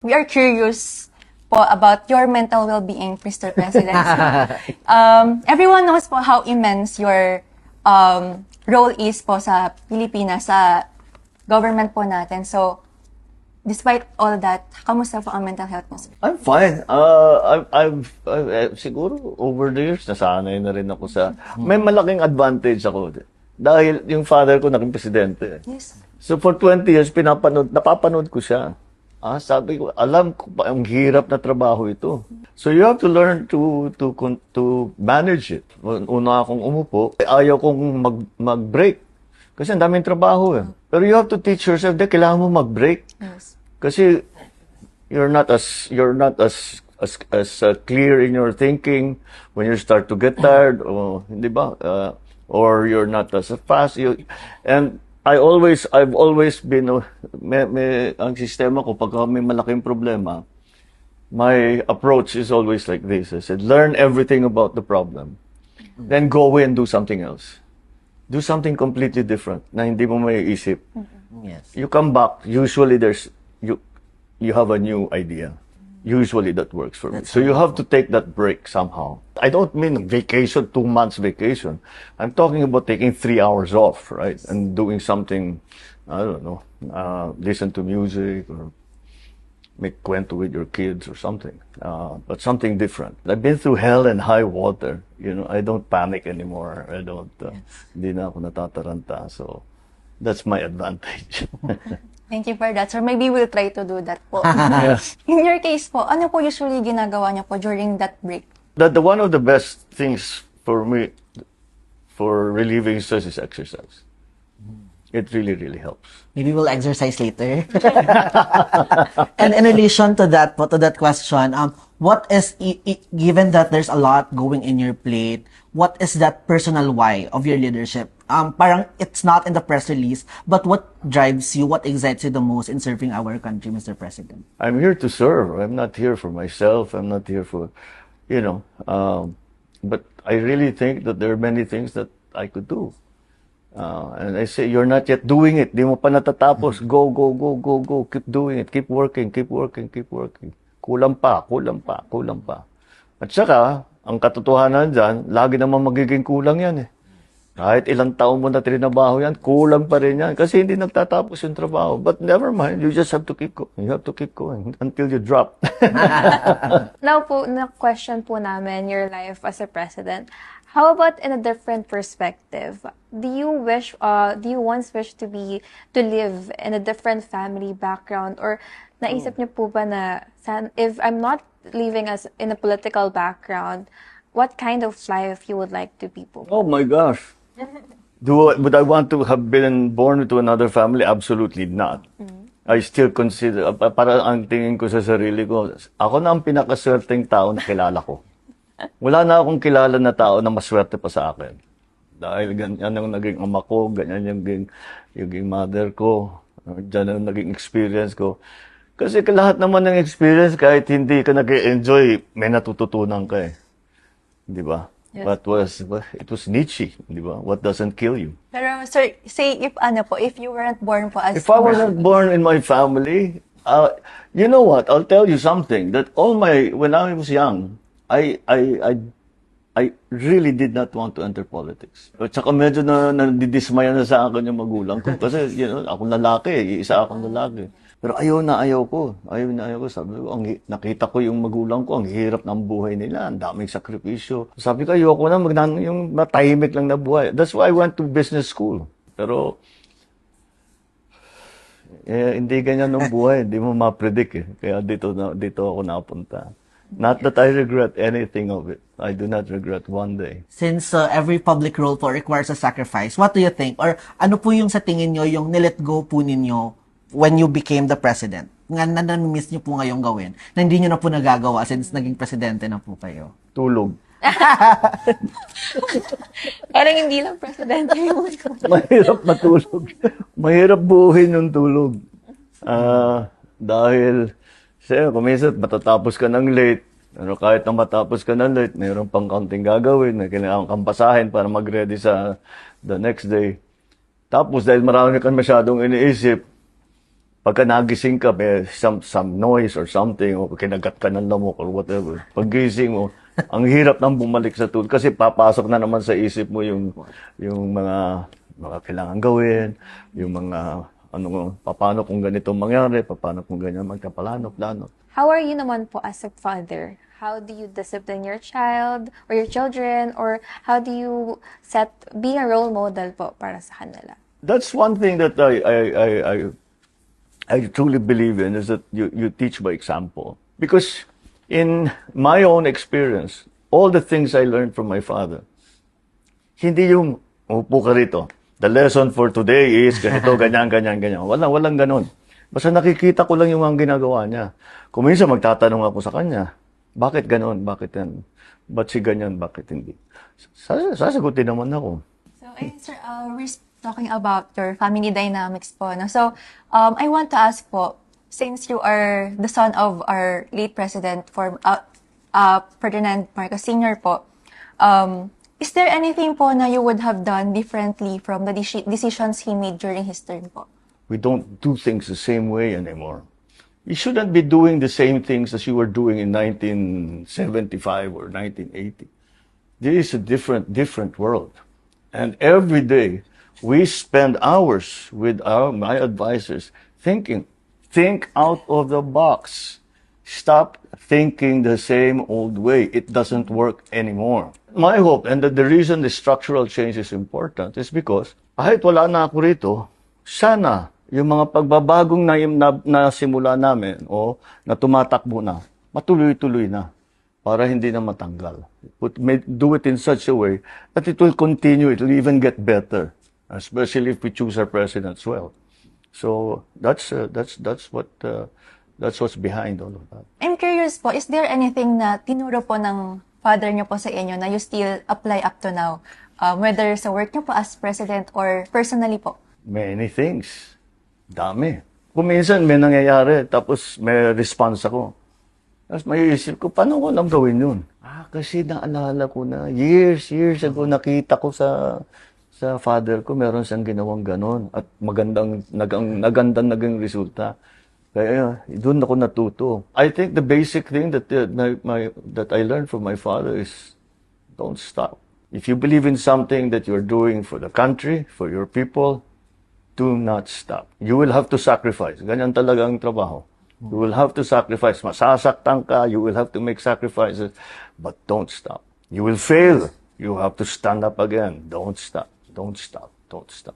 We are curious po about your mental well-being, Mr. President. um, everyone knows po how immense your um, role is po sa Pilipinas, sa government po natin. So, despite all that, kamusta po ang mental health mo? sir? I'm fine. Uh, I've, I've, I've, eh, siguro over the years, nasanay na rin ako sa, may malaking advantage ako. Dahil yung father ko naging presidente. Yes. So for 20 years, pinapanood, napapanood ko siya. Ah, sabi ko, alam ko pa, ang hirap na trabaho ito. So you have to learn to to to manage it. Una akong umupo, ayaw kong mag mag-break. Kasi ang daming trabaho eh. Pero you have to teach yourself, de, kailangan mo mag-break. Yes. Kasi you're not as you're not as as as uh, clear in your thinking when you start to get tired o hindi ba Uh, or you're not as fast you and I always I've always been uh, may, may ang sistema ko pag may malaking problema my approach is always like this. I said learn everything about the problem. Then go away and do something else. Do something completely different na hindi mo may isip Yes. you come back usually there's you you have a new idea usually that works for me. So you have to take that break somehow. I don't mean vacation two months vacation. I'm talking about taking three hours off right? And doing something i don't know uh, listen to music or make kwento with your kids or something uh, but something different. I've been through hell and high water you know? I don't panic anymore. I don't uh, hindi na ako natataranta. So that's my advantage Thank you for that, sir. Maybe we'll try to do that po. yes In your case po, ano po usually ginagawa niyo po during that break? that the one of the best things for me for relieving stress is exercise. It really, really helps. Maybe we'll exercise later. and in relation to that, po, to that question, um, what is, i- i- given that there's a lot going in your plate, what is that personal why of your leadership? Um, parang it's not in the press release, but what drives you, what excites you the most in serving our country, Mr. President? I'm here to serve. I'm not here for myself. I'm not here for, you know, um, but I really think that there are many things that I could do. Uh, and I say, you're not yet doing it. Di mo pa natatapos. Go, go, go, go, go. Keep doing it. Keep working, keep working, keep working. Kulang pa, kulang pa, kulang pa. At saka, ang katotohanan dyan, lagi naman magiging kulang yan eh. Kahit ilang taon mo na trinabaho yan, kulang pa rin yan. Kasi hindi nagtatapos yung trabaho. But never mind, you just have to keep going. You have to keep going until you drop. Now po, na-question po namin your life as a president. How about in a different perspective? Do you wish, uh, do you once wish to be, to live in a different family background? Or naisip niyo po ba na, if I'm not living as in a political background, what kind of life you would like to be po? Oh my gosh. Do would I want to have been born into another family? Absolutely not. I still consider pa- para ang tingin ko sa sarili ko, ako na ang pinakaswerteng tao na kilala ko. Wala na akong kilala na tao na maswerte pa sa akin. Dahil ganyan ang naging ama ko, ganyan yung naging, yung mother ko, dyan ang naging experience ko. Kasi lahat naman ng experience, kahit hindi ka nag-enjoy, may natututunan ka eh. Di ba? Yes. What was, it was Nietzsche, di ba? What doesn't kill you? Pero sir, say if ano po, if you weren't born po as If I wasn't born in my family, uh, you know what? I'll tell you something. That all my when I was young, I I I I really did not want to enter politics. At saka medyo na nadidismaya na sa akin yung magulang ko. Kasi, you know, akong lalaki, isa akong lalaki. Pero ayaw na ayaw ko. Ayaw na ayaw ko. Sabi ko, ang, nakita ko yung magulang ko, ang hirap ng buhay nila, ang daming sakripisyo. Sabi ko, ayoko na, magnan, yung matahimik lang na buhay. That's why I went to business school. Pero, eh, hindi ganyan ng buhay, hindi mo ma-predict eh. Kaya dito na dito ako napunta. Not that I regret anything of it. I do not regret one day. Since uh, every public role po requires a sacrifice, what do you think? Or ano po yung sa tingin nyo yung nilet go po ninyo when you became the president? Nga na miss nyo po ngayong gawin na hindi nyo na po nagagawa since naging presidente na po kayo. Tulog. Parang hindi lang presidente yung Mahirap matulog. Mahirap buuhin yung tulog. Ah, dahil, siya, kuminsan matatapos ka ng late. Pero kahit na matapos ka ng late, mayroon pang kaunting gagawin na kailangan kang basahin para mag-ready sa the next day. Tapos dahil marami kang masyadong iniisip, Pagka nagising ka, may some, some noise or something, o kinagat ka ng lamok or whatever. Paggising mo, ang hirap nang bumalik sa tulog kasi papasok na naman sa isip mo yung, yung mga, mga kailangan gawin, yung mga, ano, paano kung ganito mangyari, paano kung ganyan magkapalanok-lanok. How are you naman po as a father? How do you discipline your child or your children? Or how do you set, be a role model po para sa kanila? That's one thing that I, I, I, I, I truly believe in is that you, you teach by example. Because in my own experience, all the things I learned from my father, hindi yung, upo ka rito. The lesson for today is ganito, ganyan, ganyan, ganyan. Walang, walang ganun. Basta nakikita ko lang yung mga ginagawa niya. Kung minsan magtatanong ako sa kanya, bakit ganun, bakit yan, ba't si ganyan, bakit hindi? Sas- Sasagutin naman ako. So, ayun, sir, uh, we're talking about your family dynamics po. No? So, um, I want to ask po, since you are the son of our late president, for, uh, uh, Ferdinand Marcos Sr. po, um, is there anything po na you would have done differently from the deci- decisions he made during his term po? We don't do things the same way anymore. You shouldn't be doing the same things as you were doing in 1975 or 1980. This is a different, different world. And every day, we spend hours with our, my advisors thinking, think out of the box. Stop thinking the same old way. It doesn't work anymore. My hope, and the, the reason the structural change is important, is because kahit wala na ako rito, sana yung mga pagbabagong na, na, na simula namin o na tumatakbo na, matuloy-tuloy na para hindi na matanggal. Put, may, do it in such a way that it will continue, it will even get better, especially if we choose our presidents well. So that's uh, that's that's what uh, that's what's behind all of that. I'm curious po, is there anything na tinuro po ng father niyo po sa inyo na you still apply up to now? Um, whether sa work niyo po as president or personally po? Many things. Dami. Kung minsan may nangyayari, tapos may response ako. Tapos may isip ko, paano ko nang gawin yun? Ah, kasi naalala ko na, years, years ago, nakita ko sa sa father ko, meron siyang ginawang ganon. At magandang, nagang, nagandang naging resulta. Kaya doon ako natuto. I think the basic thing that, uh, my, my, that I learned from my father is don't stop. If you believe in something that you're doing for the country, for your people, do not stop. You will have to sacrifice. Ganyan talaga ang trabaho. You will have to sacrifice. Masasaktan ka, you will have to make sacrifices, but don't stop. You will fail. You have to stand up again. Don't stop. Don't stop. Don't stop.